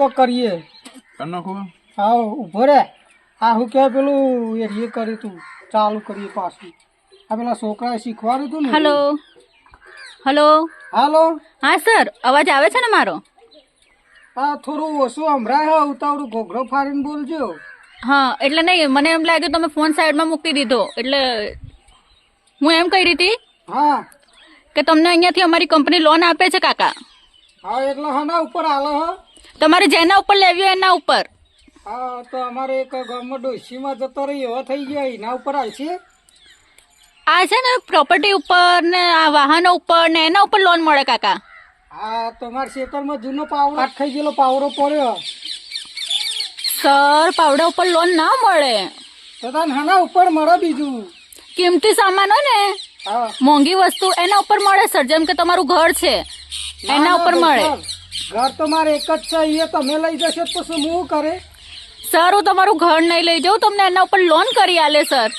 કોક કરીએ. કરી નાખો હા ઊભો રે. આ હું કહેવાય પેલું એ રે કર્યું તું ચાલુ કરીએ પાછું. આ પેલા છોકરાએ શીખવાડ્યું હતું ને હલો. હલો. હાલો. હા સર. અવાજ આવે છે ને મારો? આ થોડું ઓછું સંભળાય હે ઉતાવળું ઘોઘરો ફાડીને બોલજો. હા એટલે નહીં મને એમ લાગ્યું તમે ફોન સાઈડમાં મૂકી દીધો. એટલે હું એમ કહી રહી હતી હા. કે તમને અહીંયાથી અમારી કંપની લોન આપે છે કાકા. હા એટલે હા ઉપર આલો હ. તમારે જેના ઉપર લેવી હોય એના ઉપર. હા તો અમારે એક ગામમાં ડોસીમાં જતો રહી એવા થઈ ગયા. એના ઉપર આવશે? આ છે ને પ્રોપર્ટી ઉપર ને આ વાહનો ઉપર ને એના ઉપર લોન મળે કાકા. હા તમારા ખેતરમાં જૂનો પાવડો કાટ ખાઈ ગયેલો. પાવડો પડ્યો. સર પાવડા ઉપર લોન ના મળે. તો નાના ઉપર મળે બીજું? કિંમતી સામાન હોય ને મોંઘી વસ્તુ એના ઉપર મળે સર. જેમ કે તમારું ઘર છે એના ઉપર મળે. ઘર તો મારે એક જ છે એ તમે લઈ જશો તો શું હું કરે? સર હું તમારું ઘર નહીં લઈ જાઉં તમને એના ઉપર લોન કરી આલે સર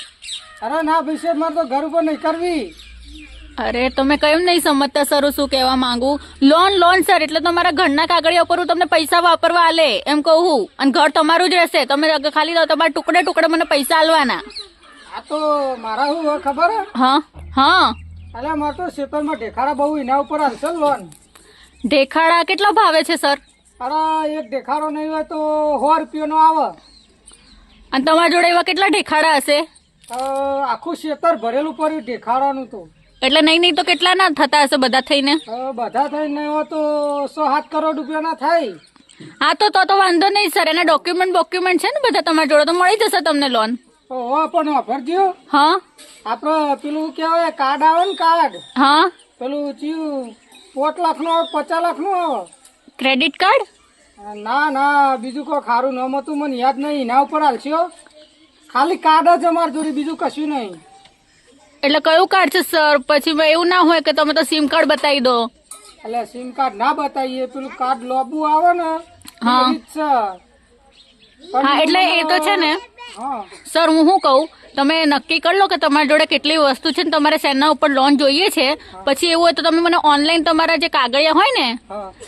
અરે ના ભાઈ મારે તો ઘર ઉપર નહીં કરવી. અરે તમે કેમ નહીં સમજતા સર હું શું કહેવા માંગુ? લોન લોન સર એટલે તમારા ઘરના કાગળિયા ઉપર હું તમને પૈસા વાપરવા આલે એમ કહું હું. અને ઘર તમારું જ રહેશે. તમે ખાલી તમારા ટુકડે ટુકડે મને પૈસા આલવાના. આ તો મારા શું ખબર? હા હા. એટલે મારે તો ખેતરમાં ઢેખાડા બહુ એના ઉપર હાલશે લોન ઢેખાડા કેટલા ભાવે છે સર? અરે એક ઢેખાડો નહીં હોય તો સો રૂપિયાનો આવે. અને તમારા જોડે એવા કેટલા ઢેખાડા હશે? આખું શેતર ભરેલું પડ્યું ઢેખાડાનું તો. એટલે નહીં નહીં તો કેટલા ના થતા હશે બધા થઈને? બધા થઈને હોય તો સો સાત કરોડ રૂપિયાના થાય. હા તો તો તો વાંધો નહીં સર. એના ડોક્યુમેન્ટ ડોક્યુમેન્ટ છે ને બધા તમારા જોડે તો મળી જશે તમને લોન ઓ પણ વાપરજો હા? આપણો પેલું કેવાય કાર્ડ આવે ને કાર્ડ? હા? પેલું ચિયું પોત લાખનો આવે પચાસ લાખનું આવે. ક્રેડિટ કાર્ડ ના ના બીજું કોઈ ખારું નામ હતું મને યાદ નહીં. એના ઉપર હાલશો ખાલી કાર્ડ જ અમારી જોડે બીજું કશું નહીં. એટલે કયું કાર્ડ છે સર પછી એવું ના હોય કે તમે તો સિમ કાર્ડ બતાવી દો. એટલે સિમ કાર્ડ ના બતાવીએ પેલું કાર્ડ લોબુ આવે ને હા. એટલે એ તો છે ને. હા. સર હું શું કહું? તમે નક્કી કરી લો કે તમારી જોડે કેટલી વસ્તુ છે ને તમારે શેના ઉપર લોન જોઈએ છે. પછી એવું હોય તો તમે મને ઓનલાઈન તમારા જે કાગળિયા હોય ને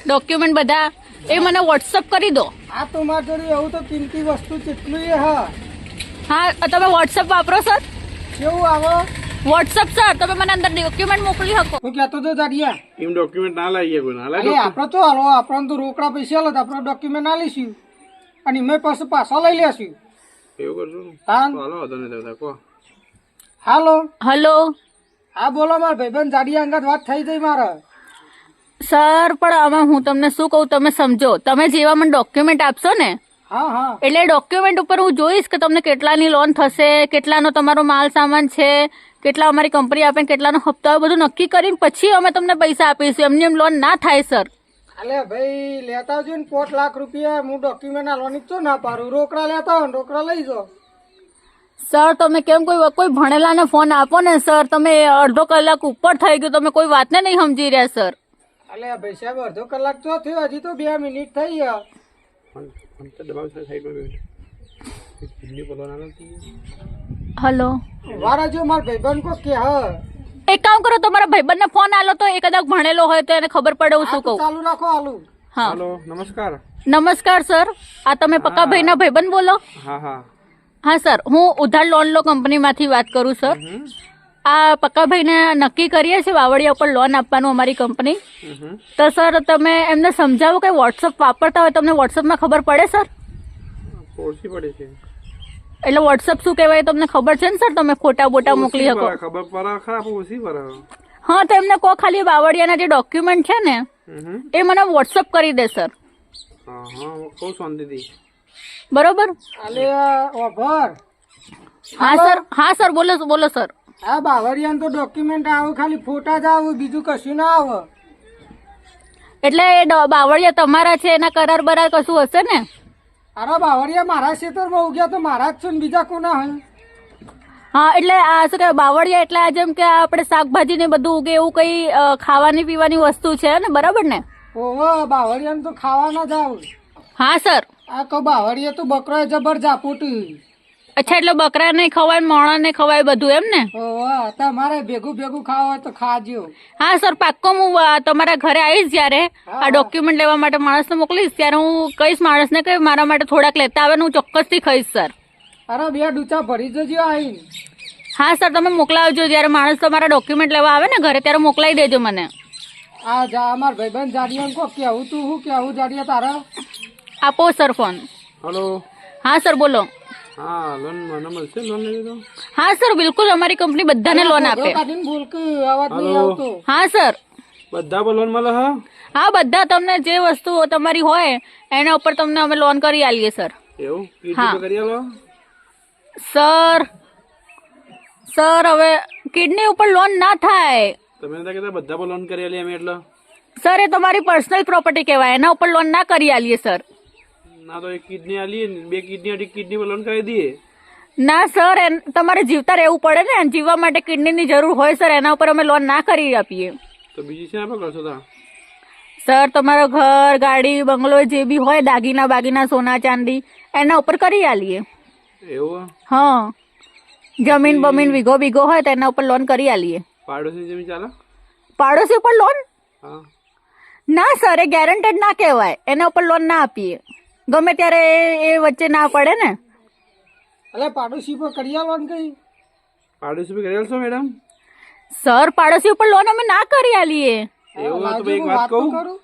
ડોક્યુમેન્ટ બધા એ મને વોટ્સઅપ કરી દો. આ તો જોડે એવું તો કિંમતી વસ્તુ કેટલી એ હા. હા તમે વોટ્સઅપ વાપરો સર કેવું આવો? વોટ્સઅપ સર તમે મને અંદર ડોક્યુમેન્ટ મોકલી શકો. હું કહેતો તો દાડિયા એમ ડોક્યુમેન્ટ ના લાવીએ કોઈ ના લાવીએ આપણે તો હાલો આપણને તો રોકડા પૈસા લે તો આપણે ડોક્યુમેન્ટ ના લઈશું. અને મેં પાછું પાછા લઈ લેશું. એવું તો હાલો કહો. હાલો. હલો. હા બોલો મારા ભાઈબંધ જાડિયા અંગત વાત થઈ ગઈ મારે. સર પણ આમાં હું તમને શું કહું તમે સમજો. તમે જેવા મને ડોક્યુમેન્ટ આપશો ને હા હા. એટલે ડોક્યુમેન્ટ ઉપર હું જોઈશ કે તમને કેટલાની લોન થશે કેટલાનો તમારો માલ સામાન છે કેટલા અમારી કંપની આપે ને કેટલાનો હપ્તા બધું નક્કી કરીને પછી અમે તમને પૈસા આપીશું. એમની એમ લોન ના થાય સર. અલે ભાઈ લેતા આવજો ને પોત લાખ રૂપિયા. હું ડોક્યુમેન્ટ આલવાની જ તો ના પારું. રોકડા લેતા હોય ને રોકડા લઈ જાઓ. સર તમે કેમ કોઈ કોઈ ભણેલાને ફોન આપો ને સર તમે અડધો કલાક ઉપર થઈ ગયું તમે કોઈ વાતને નહીં સમજી રહ્યા સર અલે ભાઈ સાહેબ અડધો કલાક તો થયો હજી તો બે મિનિટ થઈ ગયા. છે હલો વારા જો મારા ભાઈબંધ કો કે હા? એક કામ કરો તમારા ભાઈબંધને ફોન આલો તો એ કદાચ ભણેલો હોય તો એને ખબર પડે હું શું કહું. ચાલુ રાખો આલુ હા. હાલો નમસ્કાર. નમસ્કાર સર. આ તમે પક્કાભાઈના ભાઈબંધ બોલો? હા હા. હા સર. હું ઉધાર લોન લો કંપનીમાંથી વાત કરું સર. આ પક્કાભાઈને નક્કી કરીએ છીએ વાવડિયા ઉપર લોન આપવાનું અમારી કંપની. તો સર તમે એમને સમજાવો કે વોટ્સઅપ વાપરતા હોય તમને વોટ્સઅપમાં ખબર પડે સર? ઓછી પડે છે. એટલે વોટ્સઅપ શું કહેવાય તમને ખબર છે ને સર? તમે ફોટા બોટા મોકલી શકો. ખબર પર? ઓછી હા તો એમને કહો ખાલી બાવળિયાના જે ડોક્યુમેન્ટ છે ને એ મને વોટ્સઅપ કરી દે સર. હા હા બહુ શાંતિથી બરોબર? હા સર. હા સર બોલો બોલો સર. આ બાવરિયાન તો ડોક્યુમેન્ટ આવું ખાલી ફોટા જ આવું બીજું કશું ના આવે. એટલે એ બાવળિયા તમારા છે એના કરાર બરાર કશું હશે ને? અરે બાવળિયા મારા ખેતરમાં ઉગ્યા તો મારા જ છે ને બીજા કોના હોય? હા એટલે આ શું કહેવાય બાવળિયા એટલે જેમ કે આપણે શાકભાજી ને બધું ઉગે એવું કઈ ખાવાની પીવાની વસ્તુ છે ને બરાબર ને? ઓહો બાવરિયાને તો ખાવાના જ આવું. હા સર. આ તો બાવળિયા તો બકરો જબર જાપુટ અચ્છા એટલે બકરા નહીં ખવાય મોણા ને ખવાય બધું એમ ને? તમારે ભેગું ભેગું ખાવા હોય તો ખાજો. હા સર પાક્કો હું તમારા ઘરે આવીશ જ્યારે. આ ડોક્યુમેન્ટ લેવા માટે માણસને મોકલીશ ત્યારે હું કહીશ માણસને કે મારા માટે થોડાક લેતા આવે ને હું ચોક્કસથી ખાઈશ સર. અરે બે ડૂચા ભરી જજો આવીને હા સર તમે મોકલાવજો જ્યારે માણસ તમારા ડોક્યુમેન્ટ લેવા આવે ને ઘરે ત્યારે મોકલાવી દેજો મને. આ જા અમાર ભાઈબંધ જાડિયા કો કેવું તું હું કેવું જાડિયા તારા? આપો સર ફોન. હલો. હા સર બોલો. હા લોન મને છે લોન લેવી તો હા સર બિલકુલ અમારી કંપની બધાને લોન આપે. બોલ કે અવાજ નહીં આવતો. હા સર બધા પર લોન મળે હા? હા બધા તમને જે વસ્તુ તમારી હોય એના ઉપર તમને અમે લોન કરી આલીએ સર એવું? હા. કરી આલો? સર સર હવે કિડની ઉપર લોન ના થાય. તમે નતા કહેતા બધા પર લોન કરી આલીએ અમે એટલે? સર એ તમારી પર્સનલ પ્રોપર્ટી કહેવાય એના ઉપર લોન ના કરી આલીએ સર ના તો એક કિડની આલીએ ને બે કિડની હતી કિડની લોન કરી દઈએ. ના સર તમારે જીવતા રહેવું પડે ને જીવવા માટે કિડનીની જરૂર હોય સર એના ઉપર અમે લોન ના કરી આપીએ. તો બીજી છે આપણે કરશો તા? સર તમારો ઘર ગાડી બંગલો જે બી હોય દાગીના બાગીના સોના ચાંદી એના ઉપર કરી આલીએ. એવું હા. જમીન બમીન વીઘો બીઘો હોય તો એના ઉપર લોન કરી આલીએ. પાડોશી જમીન ચાલે? પાડોશી ઉપર લોન? ના સર એ ગેરંટેડ ના કહેવાય. એના ઉપર લોન ના આપીએ. ગમે ત્યારે એ- એ વચ્ચે ના પડે ને? અલે પાડોશી પર કરી આવવાનું કઈ. પાડોશી પર કરી આવશો મેડમ? સર પાડોશી ઉપર લોન અમે ના કરી આલીએ. એવું તો એક વાત કહું.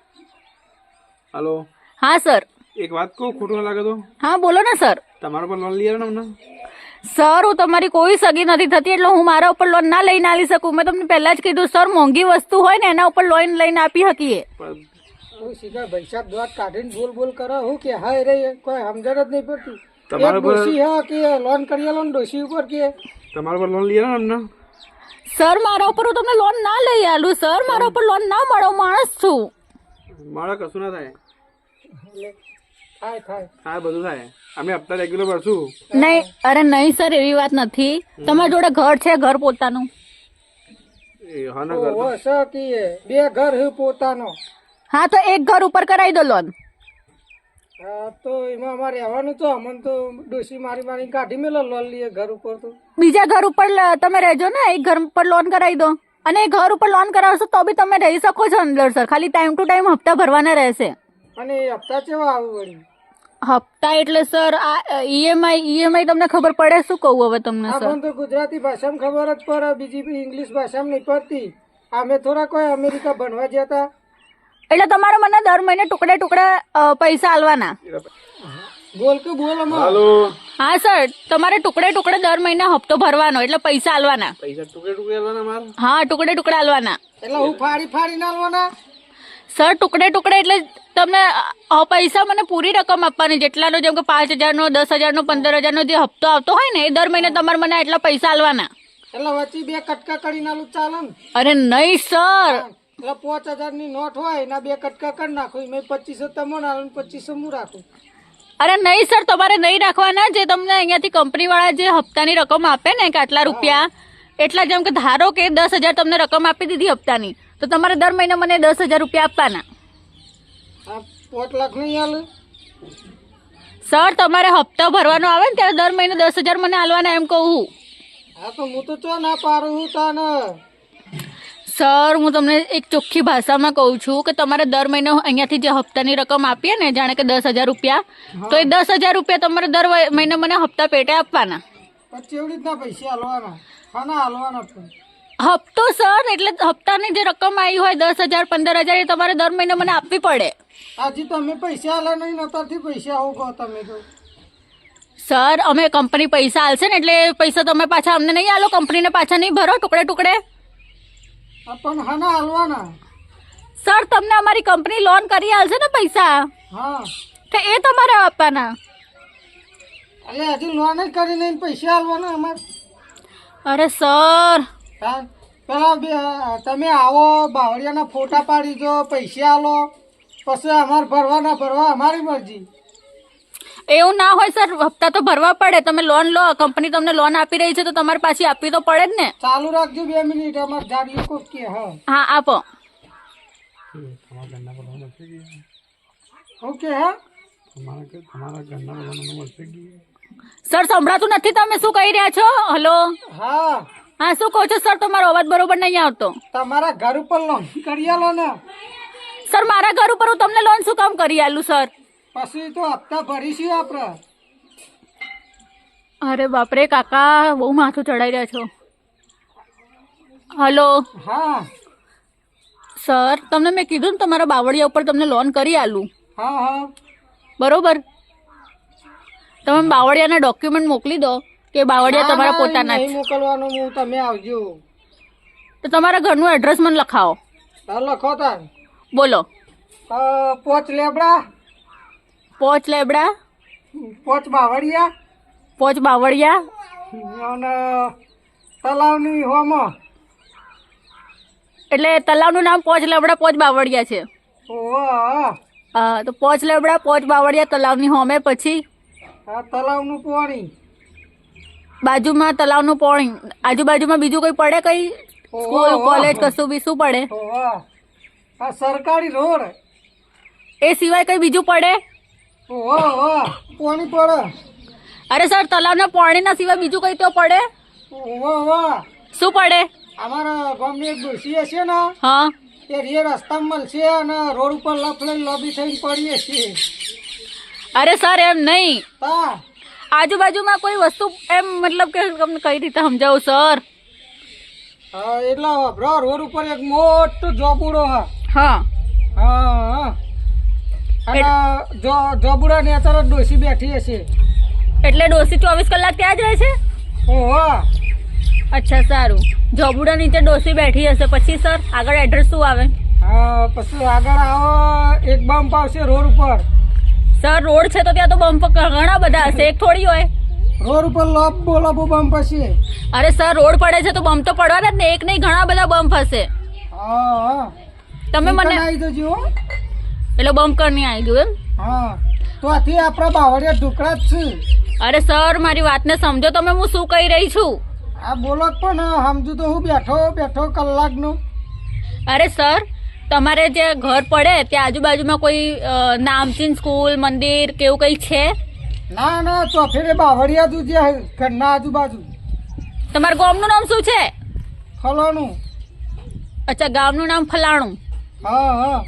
હલો. હા સર. એક વાત કહું ખોટું ના લાગે તો? હા બોલો ને સર. તમારા પર લોન લઈ ને સર હું તમારી કોઈ સગી નથી થતી એટલે હું મારા ઉપર લોન ના લઈને આવી શકું. મેં તમને પહેલા જ કીધું સર મોંઘી વસ્તુ હોય ને એના ઉપર લોન લઈને આપી શકીએ. કોઈ સીધા ભૈસાબ દોટ કાઢીને બોલ બોલ કરે હું કે હા રે કોઈ સમજણ જ નહીં પડતી. તમારા પર- ડોશી હા કે લોન કરી આલો ડોસી ઉપર કે. તમારા પર લોન ને અમને? સર મારા ઉપર હું તમને લોન ના લઈ આલું સર. મારા ઉપર લોન ના મળો માણસ છું. મારા કશું ના થાય. થાય થાય. હા બધું થાય. અમે હપ્તા રેગ્યુલર ભરશું. નહીં અરે નહીં સર એવી વાત નથી. તમારા જોડે ઘર છે ઘર પોતાનું. એ હા ના કર બે ઘર હે પોતાનો. હા તો એક ઘર ઉપર કરાવી દો લોન તો એમાં અમારે રહેવાનું તો અમને તો ડોસી મારી મારી કાઢી મેલો લોન લઈએ ઘર ઉપર તો. બીજા ઘર ઉપર તમે રહેજો ને એક ઘર ઉપર લોન કરાવી દો. અને એ ઘર ઉપર લોન કરાવશો તો બી તમે રહી શકો છો અંદર સર ખાલી ટાઈમ ટુ ટાઈમ હપ્તા ભરવાના રહેશે. અને એ હપ્તા કેવા આવું વળી હપ્તા એટલે સર આ ઈએમઆઈ ઈએમઆઈ તમને ખબર પડે? શું કહું હવે તમને સર તો ગુજરાતી ભાષામાં ખબર જ પડે બીજી ઇંગ્લિશ ભાષામાં નહીં પડતી. અમે થોડા કોઈ અમેરિકા ભણવા જતા એટલે તમારે મને દર મહિને ટુકડે ટુકડે પૈસા આલવાના. બોલ કે બોલ હાલો. હા સર. તમારે ટુકડે ટુકડે દર મહિને હપ્તો ભરવાનો એટલે પૈસા આલવાના. પૈસા ટુકડે ટુકડે આલવાના માર હા ટુકડે ટુકડે આલવાના. એટલે હું ફાડી ફાડી સર ટુકડે ટુકડે એટલે તમને પૈસા મને પૂરી રકમ આપવાની જેટલાનો જેમ કે પાંચ હજારનો દસ હજારનો પંદર હજારનો જે હપ્તો આવતો હોય ને એ દર મહિને તમારે મને એટલા પૈસા આલવાના. એટલે વચ્ચે બે કટકા કરીને નાલું ચાલે અરે નહીં સર. એટલે પાંચ હજારની નોટ હોય એના બે કટકા કરી નાખું. મેં પચીસો તમને આલું પચીસો હું રાખું અરે નહીં સર તમારે નહીં રાખવાના. જે તમને અહીંયાથી કંપની વાળા જે હપ્તાની રકમ આપે ને કે આટલા રૂપિયા એટલા જેમ કે ધારો કે દસ હજાર તમને રકમ આપી દીધી હપ્તાની તો તમારે દર મહિને મને દસ હજાર રૂપિયા આપવાના. પાંચ લાખ નહીં આલું? સર તમારે હપ્તા ભરવાનો આવે ને ત્યારે દર મહિને દસ હજાર મને આલવાના એમ કહું. હા તો હું તો ચો ના પારું હું તાને? સર હું તમને એક ચોખ્ખી ભાષામાં કહું છું કે તમારે દર મહિને અહીંયાથી જે હપ્તાની રકમ આપીએ ને જાણે કે દસ હજાર રૂપિયા તો એ દસ હજાર રૂપિયા તમારે દર મહિને મને હપ્તા પેટે આપવાના. હપ્તો સર એટલે હપ્તાની જે રકમ આવી હોય દસ હજાર પંદર હજાર એ તમારે દર મહિને મને આપવી પડે. આજે તમે પૈસા આલા નહીં નતાથી પૈસા આવું કહો તમે તો. સર અમે કંપની પૈસા આલશે ને એટલે પૈસા તમે પાછા અમને નહીં આલો કંપનીને પાછા નહીં ભરો ટુકડે ટુકડે પણ હના હાલવાના. સર તમને અમારી કંપની લોન કરી આલશે ને પૈસા? હા. તો એ તમારે આપવાના. એટલે હજી લોન જ કરી નહીં પૈસા હાલવાના અમારે. અરે સર. પેલા તમે આવો બાવળિયાના ફોટા પાડી દો પૈસા આલો. પછી અમારે ભરવાના ભરવા અમારી મરજી. એવું ના હોય સર. હપ્તા તો ભરવા પડે. તમે લોન લો કંપની તમને લોન આપી રહી છે તો તમારે પાછી આપવી તો પડે જ ને. ચાલુ રાખજો બે મિનિટ. અમારે જાડીએ કોક કે હા. હા આપો. ઓકે હા. તમારા ઘરના પર મળશે સર સંભળાતું નથી તમે શું કહી રહ્યા છો? હલો? હા. હા શું કહો છો? સર તમારો અવાજ બરોબર નહીં આવતો. તમારા ઘર ઉપર લોન કરી આલો ને. સર મારા ઘર ઉપર હું તમને લોન શું કામ કરી આલું સર? પછી તો હપ્તા ભરીશું આપણે. અરે બાપરે કાકા બહુ માથું ચડાઈ રહ્યા છો. હલો. હા. સર તમને મેં કીધું ને તમારા બાવળિયા ઉપર તમને લોન કરી આલું. હા હા. બરોબર? તમે બાવળિયાના ડોક્યુમેન્ટ મોકલી દો કે બાવળિયા તમારા પોતાના નહીં મોકલવાનું હું તમે આવજો. તો તમારા ઘરનું એડ્રેસ મને લખાવો. લખો તાર. બોલો. પોચ લેબડા. પોચ લેબડા? પોચ બાવળિયા. પોચ બાવળિયા? અને તલાવની હોમ. એટલે તલાવનું નામ પોચ લેબડા પોચ બાવળિયા છે. હા તો પોચ લેબડા પોચ બાવળિયા તલાવની હોમે પછી? તલાવનું પાણી. બાજુમાં તલાવનું પોણી. આજુબાજુમાં બીજું કોઈ પડે કઈ? સ્કૂલ કોલેજ કશું બી શું પડે? સરકારી રોડ. એ સિવાય કઈ બીજું પડે? ઓહો પાણી પડે. અરે સર તલાવના પાણીના સિવાય બીજું કઈ તો પડે? ઓહો ઓહો શું પડે? અમારા ગામની એક ડોસી હશે ને હા. એ રે રસ્તા મળશે અને રોડ ઉપર લફડાઈ લોબી થઈને પડીએ છીએ. અરે સર એમ નહીં. હા. આજુબાજુમાં કોઈ વસ્તુ એમ મતલબ કે તમને કઈ રીતે સમજાવું સર? હા એટલે રોડ ઉપર એક મોટો જોબુડો હા. હા હા. અને જો જોબુડા ને અત્યારે ડોસી બેઠી હશે. એટલે ડોસી ચોવીસ કલાક ત્યાં જ રહે છે? ઓહો. અચ્છા સારું. જોબુડા નીચે ડોસી બેઠી હશે પછી સર આગળ એડ્રેસ શું આવે? હા પછી આગળ આવો એક બમ્પ આવશે રોડ ઉપર. સર રોડ છે તો ત્યાં તો બમ્પ ઘણા બધા હશે. એક થોડી હોય. રોડ ઉપર લાંબો લાંબો બમ્પ હશે. અરે સર રોડ પડે છે તો બમ્પ તો પડવાના જ ને. એક નહીં ઘણા બધા બમ્પ હશે. હા તમે મને આવી જજો હો. એટલે બમ્પ નહીં આવી ગયું એમ? હા તો આથી આપણા બાવળિયા ઢોકળા જ છે. અરે સર મારી વાતને સમજો. તમે હું શું કહી રહી છું? આ બોલો પણ સમજુ તો હું બેઠો બેઠો કલાકનું. અરે સર તમારે જે ઘર પડે ત્યાં આજુબાજુમાં કોઈ નામચીન સ્કૂલ મંદિર કે એવું કંઈ છે? ના ના ચોફેરે બાવળિયા તું જે ઘરના આજુબાજુ. તમારા ગામનું નામ શું છે? ફલાણું. અચ્છા ગામનું નામ ફલાણું. હા હા.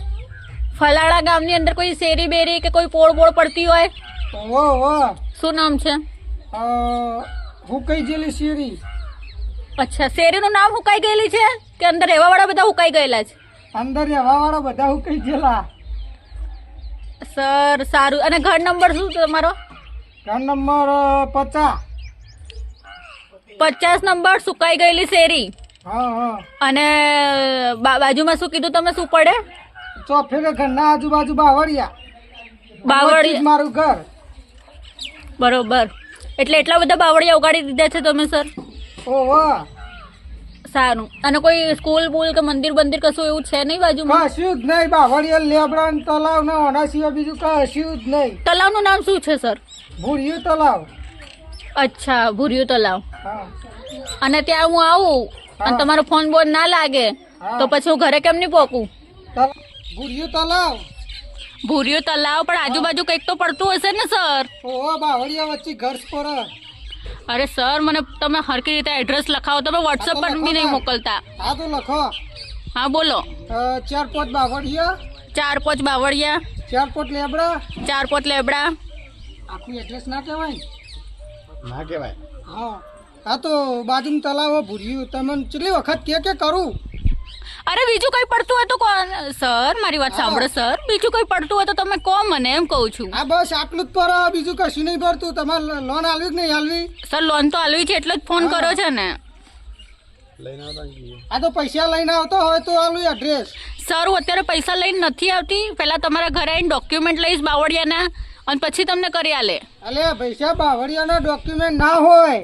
ફલાણા ગામની અંદર કોઈ શેરી બેરી કે કોઈ પોળ બોળ પડતી હોય? ઓ ઓ શું નામ છે? હુકાઈ ગયેલી શેરી. અચ્છા શેરીનું નામ હુકાઈ ગયેલી છે? કે અંદર રહેવાવાળા બધા હુકાઈ ગયેલા છે? અંદર રહેવાવાળા બધા હુકાઈ ગયેલા. સર સારું. અને ઘર નંબર શું છે તમારો? ઘર નંબર પચાસ. પચાસ નંબર સુકાઈ ગયેલી શેરી. અને બાજુમાં શું કીધું તમે શું પડે? ચોફેરે ઘરના આજુબાજુ બાવળિયા. બાવળી જ મારું ઘર. બરોબર. એટલે એટલા બધા બાવળિયા ઉગાડી દીધા છે તમે સર? ઓહો. સારું. અને કોઈ સ્કૂલ બુલ કે મંદિર બંદિર કશું એવું છે નહીં બાજુમાં? કશું જ નહીં બાવળિયા લેબડા તલાવ ને ઓના સિવાય બીજું કશું જ નહીં. તલાવનું નામ શું છે સર? ભૂરિયું તલાવ. અચ્છા ભૂર્યું તલાવ. અને ત્યાં હું આવું અને તમારો ફોન બોન ના લાગે તો પછી હું ઘરે કેમ નહીં તલ- ભૂરિયું તલાવ. ભૂર્યું તલાવ પણ આજુબાજુ કંઈક તો પડતું હશે ને સર? ઓ બાવળિયા વચ્ચે ઘર પર અરે સર મને તમે હરકી રીતે એડ્રેસ લખાવો. તમે વોટ્સઅપ પર બી નહીં મોકલતા. હા તો લખો. હા બોલો. ચાર પોચ બાવળિયા. ચાર પોચ બાવળિયા. ચાર પાંચ લેબડા. ચાર પાંચ લેબડા. આખું એડ્રેસ ના કહેવાય ના? કહેવાય. હા. હા તો બાજુનું તલાવ ભૂર્યું. તમે કેટલી વખત કે કે કરું? અરે બીજું કઈ પડતું હોય તો કોણ સર મારી વાત સાંભળો સર. બીજું કઈ પડતું હોય તો તમે કહો મને એમ કહું છું. હા બસ આટલું જ પર બીજું કશું નહીં ભરતું તમારે લોન આલવી કે નહીં આલવી? સર લોન તો આલવી છે એટલે જ ફોન કર્યો છે ને. આ તો પૈસા લઈને આવતો હોય તો આલું એડ્રેસ સર હું અત્યારે પૈસા લઈને નથી આવતી. પહેલા તમારા ઘરે આવીને ડોક્યુમેન્ટ લઈશ બાવળિયાના અને પછી તમને કરી આલે. અલે પૈસા બાવળિયાના ડોક્યુમેન્ટ ના હોય.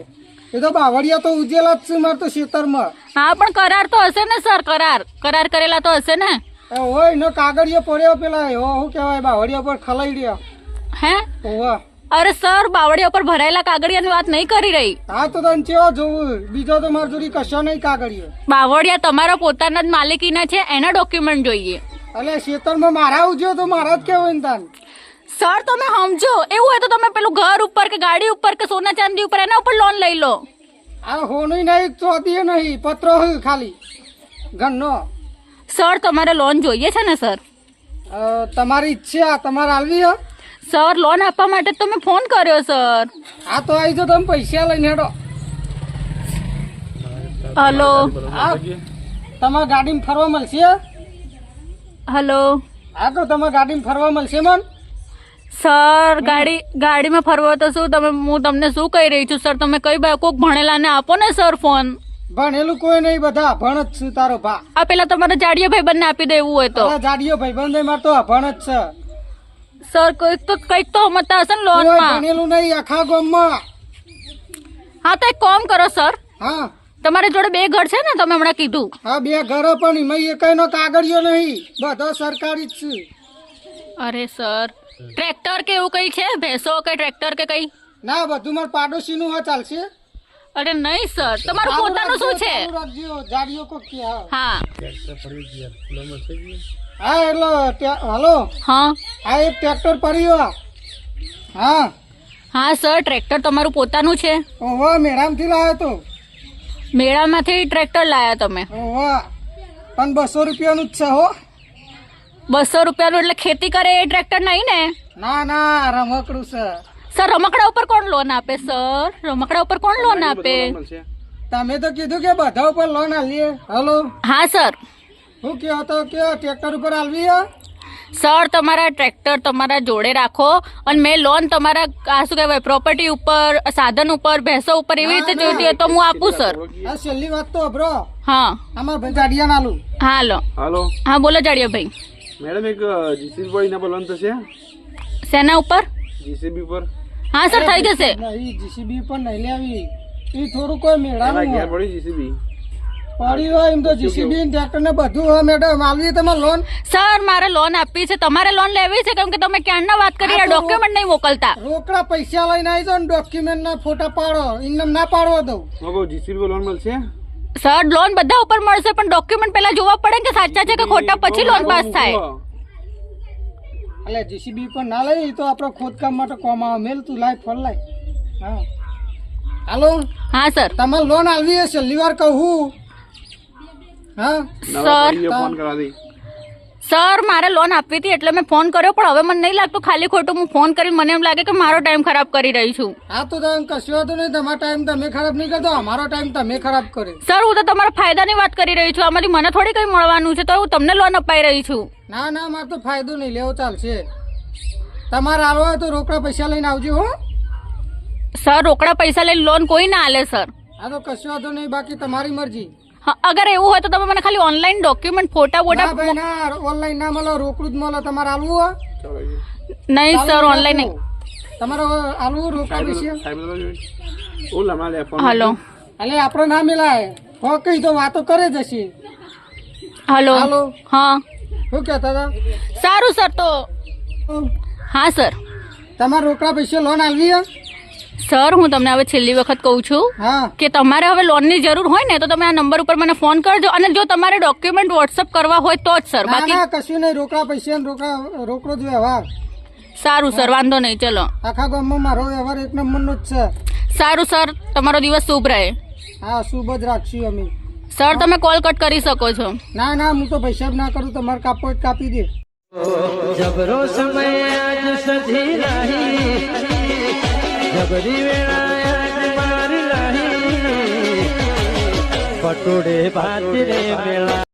એ તો બાવળિયા તો ઉજેલા જ છે માર તો ખેતરમાં હા પણ કરાર તો હશે ને સર કરાર. કરાર કરેલા તો હશે ને? હોય એનો કાગળિયો પડ્યો પેલા હો શું કહેવાય બાવળિયા પર ખલાઈ રહ્યો. હે? ઓવા. અરે સર બાવળિયા પર ભરાયેલા કાગળિયાની વાત નહીં કરી રહી. હા તો તને ચેવો જોવું? બીજો તો મારી જોડી કશો નહીં કાગળિયો. બાવળિયા તમારા પોતાના જ માલિકીના છે એના ડોક્યુમેન્ટ જોઈએ. એટલે ખેતરમાં મારા ઉજ્યો તો મારા જ કેવું ને તાન. સર તમે સમજો. એવું હોય તો તમે પેલું ઘર ઉપર કે ગાડી ઉપર કે સોના ચાંદી ઉપર એના ઉપર લોન લઈ લો. આ હોનું નહીં ચોથી નહીં પત્રો હોય ખાલી. ઘરનો. સર તમારે લોન જોઈએ છે ને સર? તમારી ઈચ્છા તમારે આવી હે? સર લોન આપવા માટે તમે ફોન કર્યો સર. આ તો આવી જો તમે પૈસા લઈને હેડો. હલો. તમારે ગાડીમાં ફરવા મળશે? હલો. આ તો તમારે ગાડીમાં ફરવા મળશે મન? સર ગાડી ગાડીમાં ફરવા તો શું તમે હું તમને શું કહી રહી છું? સર તમે કઈ બા કોક ભણેલાને આપો ને સર ફોન? ભણેલું કોઈ નહીં બધા ભણ જ છું તારો ભા. આ પેલા તમારે જાડિયો ભાઈ બંને આપી દેવું હોય તો. જાડિયો ભાઈ બંને માર તો ભણ જ છે. સર કંઈક તો કંઈક તો મતા હશે ને લોનમાં. ભણેલું નહીં આખા ગામમાં. હા તો એક કોમ કરો સર. હા. તમારી જોડે બે ઘર છે ને તમે હમણાં કીધું. હા બે ઘરો પણ એમાં એકનો કાગળિયો નહીં. બધો સરકારી જ છે. અરે સર. ટ્રેક્ટર કે એવું કઈ છે? ભેંસો કે ટ્રેક્ટર કે કઈ? ના બધું માર પાડોશીનું હા ચાલશે. અરે નહીં સર. તમારું પોતાનું શું છે? જાડીઓ કોક કે હા. હા. હા એટલે હાલો. હા. એ એક ટ્રેક્ટર પડ્યું હા. હા. સર ટ્રેક્ટર તમારું પોતાનું છે? ઓહો મેળામથી લાવ્યો તો. મેળામાંથી ટ્રેક્ટર લાયા તમે? ઓહો. પણ બસો રૂપિયાનું જ છે હો. બસો રૂપિયાનું એટલે ખેતી કરે એ ટ્રેક્ટર નહીં ને? ના ના રમકડું છે. સર રમકડા ઉપર કોણ લોન આપે સર? રમકડા ઉપર કોણ લોન આપે? તમે તો કીધું કે બધા ઉપર લોન આલીએ. હલો હા સર. હું કયો તો કે ટ્રેક્ટર ઉપર આલવી સર તમારા ટ્રેક્ટર તમારા જોડે રાખો અને મેં લોન તમારા આ શું કહેવાય પ્રોપર્ટી ઉપર સાધન ઉપર ભેંસો ઉપર એવી રીતે જોઈતી હોય તો હું આપું સર. આ છેલ્લી વાત તો બ્રો હા. આમાં ભાઈ જાડિયા નાલું હા લો. હાલો. હા બોલો જાડિયા ભાઈ મેડમ એક જીસીબી પર એના પર લોન થશે? શેના ઉપર? જીસીબી પર હા સર થઈ જશે. નહીં જીસીબી પર નહીં લેવી. એ થોડું કોઈ મેળા નહીં ઘેર પડી જીસીબી. પડી હોય એમ તો જીસીબી ટ્રેક્ટર ને બધું હોય મેડમ. આવી તમારે લોન? સર મારે લોન આપવી છે. તમારે લોન લેવી છે? કેમ કે તમે ક્યારના વાત કરી ડોક્યુમેન્ટ નહીં મોકલતા. રોકડા પૈસા લઈને આવી દો ને ડોક્યુમેન્ટ ના ફોટા પાડો. ઇન્કમ ના પાડવા દઉં. જીસીબી લોન મળશે? સર લોન બધા ઉપર મળશે પણ ડોક્યુમેન્ટ પહેલા જોવા પડે કે સાચા છે કે ખોટા પછી લોન પાસ થાય. એટલે જીસીબી પણ ના લઈ એ તો આપણે ખોદકામ માટે કોમ આવે. મેલ તું લાય ફોન લાય. હા. હાલો? હા સર. તમારે લોન આવી હશે લીવાર કહું હા. સર. ફોન કરા દે. સર મારે લોન આપવી હતી એટલે મેં ફોન કર્યો પણ હવે મને નહીં લાગતું. ખાલી ખોટું હું ફોન કરીને મને એમ લાગે કે મારો ટાઈમ ખરાબ કરી રહી છું. આ તો તમે કશું હતું નહીં. તમારો ટાઈમ તમે ખરાબ નહીં કરતો. અમારો ટાઈમ તમે ખરાબ કરે સર હું તો તમારા ફાયદાની વાત કરી રહી છું. આમાંથી મને થોડી કંઈ મળવાનું છે તો હું તમને લોન અપાઈ રહી છું. ના ના મારે તો ફાયદો નહીં. લેવો ચાલશે. તમારે આવો હોય તો રોકડા પૈસા લઈને આવજો હો. સર રોકડા પૈસા લઈને લોન કોઈ ના આલે સર. આ તો કશું હતું નહીં. બાકી તમારી મરજી. અગર એવું હોય તો તમે મને ખાલી ઓનલાઈન ડોક્યુમેન્ટ ફોટા ના બોટા ભાઈ ના ઓનલાઈન ના મળે રોકડું જ મળે તમારે આલવું હોય? નહીં સર ઓનલાઈન નહીં. તમારે આલવું રોકડા ઓલા માલે ફોન હલો. એટલે આપણો ના મિલાય. હો કઈ તો વાતો કરે જશે હલો. હાલો. હા. શું કહેતા હતા સારું સર તો. હા સર તમારે રોકડા પૈસા લોન આલવી હે? સર હું તમને હવે છેલ્લી વખત કહું છું હા. કે તમારે હવે લોનની જરૂર હોય ને તો તમે આ નંબર ઉપર મને ફોન કરજો. અને જો તમારે ડોક્યુમેન્ટ વોટ્સઅપ કરવા હોય તો જ સર. બાકી ના કશું નહીં. રોકડા પૈસા ને રોકડા રોકડો જ વ્યવહાર. સારું સર. વાંધો નહીં. ચલો. આખા ગામમાં મારો વ્યવહાર એક નંબરનો જ છે. સારું સર. તમારો દિવસ શુભ રહે. હા શુભ જ રાખશું અમે. સર તમે કોલ કટ કરી શકો છો. ના ના હું તો પૈસા ના કરું. તમારે કાપો કાપી દે. જબરો સમય આજ સધી રહી. જબરી વેળા પટોળે ભાત રે મેળા